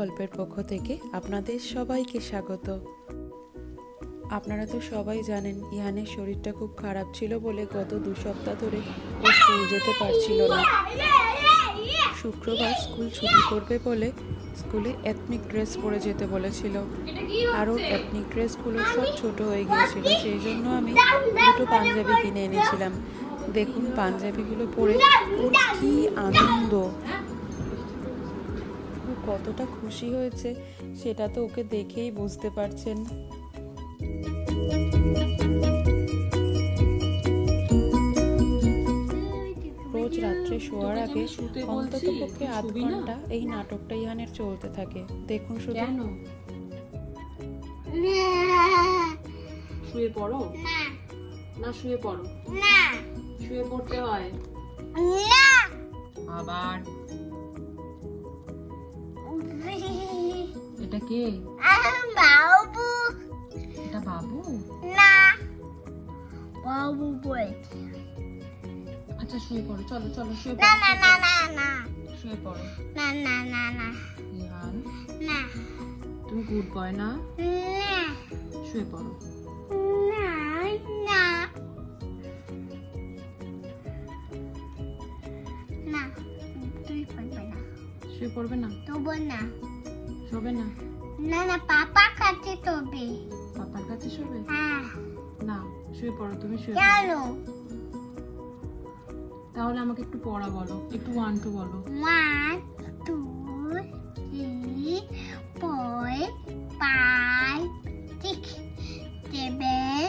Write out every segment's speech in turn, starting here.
গল্পের পক্ষ থেকে আপনাদের সবাইকে স্বাগত। আপনারা তো সবাই জানেন, ইহানের শরীরটা খুব খারাপ ছিল বলে গত দু সপ্তাহ ধরে ও স্কুল যেতে পারছিল না। শুক্রবার স্কুল ছুটি করবে বলে স্কুলে এথনিক ড্রেস পরে যেতে বলেছিল। আর ওর এথনিক ড্রেসগুলো সব ছোট হয়ে গিয়েছিল, সেই জন্য আমি দুটো পাঞ্জাবি কিনে এনেছিলাম। দেখুন, পাঞ্জাবিগুলো পরে ওর কি আনন্দ। কতটা খুশি হয়েছে সেটা তো ওকে দেখেই বুঝতে পারছেন। রোজ রাত্রে শোয়ার আগে শুতে অন্তত পক্ষে আধ ঘণ্টা এই নাটকটা ইহানের চলতে থাকে। দেখুন শুধু। শুয়ে পড়ো? না। শুয়ে পড়ো। না। শুয়ে পড়তে হয়। আবার। কে বাবু। এটা বাবু? না। বাবু বলছে। আচ্ছা শুয়ে পড়ো। চলো চলো শুয়ে পড়ো না না না না। শুয়ে পড়ো। না না না না। ইহান না। তুমি গুড বয় না? না। শুয়ে পড়ো। না না। না তুই পারবে না। শুয়ে পড়বে না? তবু না। শোবে না? না না পাপা কাছে তবে পাপার কাছে শোবে? হ্যাঁ। না শুয়ে পড়ো তুমি শুয়ে কেন তাহলে আমাকে একটু পড়া বলো একটু ওয়ান টু বলো। One two three four five six seven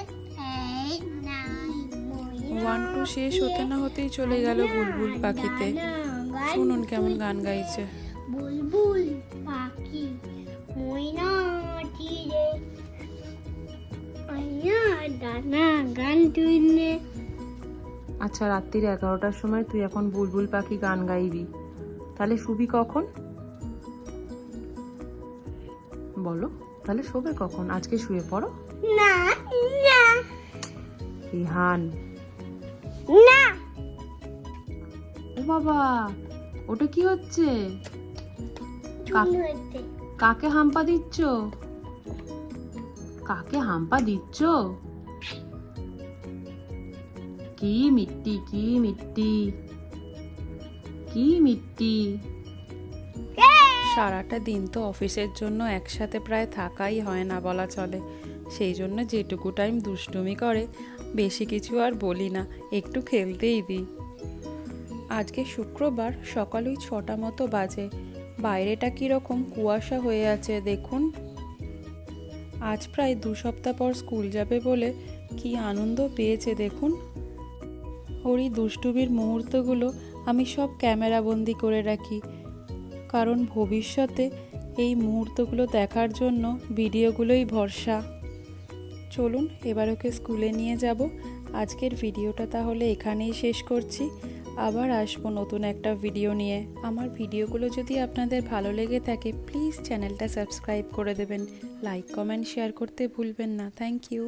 eight nine one two শেষ হতে না হতেই চলে গেল বুলবুল পাখিতে। শুনুন কেমন গান গাইছে। বুলবুল পাখি ময়না তীরে আয়া দানা গান তুইনে আচ্ছা রাত্রির এগারোটার সময় তুই এখন বুলবুল পাখি গান গাইবি। তাহলে শুবি কখন? বলো তাহলে শোবে কখন? আজকে শুয়ে পড়ো। না না। ইহান না। ও বাবা ওটা কি হচ্ছে? কাক- কাকে হাম্পা দিচ্ছ? কাকে হাম্পা দিচ্ছ? কি মিট্টি কি মিট্টি? কি মিট্টি? সারাটা দিন তো অফিসের জন্য একসাথে প্রায় থাকাই হয় না বলা চলে। সেই জন্য যেটুকু টাইম দুষ্টুমি করে বেশি কিছু আর বলি না একটু খেলতেই দিই। আজকে শুক্রবার সকাল ওই ছটা মতো বাজে। বাইরেটা কীরকম কুয়াশা হয়ে আছে দেখুন। আজ প্রায় দু সপ্তাহ পর স্কুল যাবে বলে কি আনন্দ পেয়েছে দেখুন। ওর এই দুষ্টুমির মুহূর্তগুলো আমি সব ক্যামেরা বন্দি করে রাখি, কারণ ভবিষ্যতে এই মুহূর্তগুলো দেখার জন্য ভিডিওগুলোই ভরসা। চলুন, এবার ওকে স্কুলে নিয়ে যাব। আজকের ভিডিওটা তাহলে এখানেই শেষ করছি। আবার আসব নতুন একটা ভিডিও নিয়ে। আমার ভিডিওগুলো যদি আপনাদের ভালো লেগে থাকে প্লিজ চ্যানেলটা সাবস্ক্রাইব করে দেবেন। লাইক কমেন্ট শেয়ার করতে ভুলবেন না। Thank you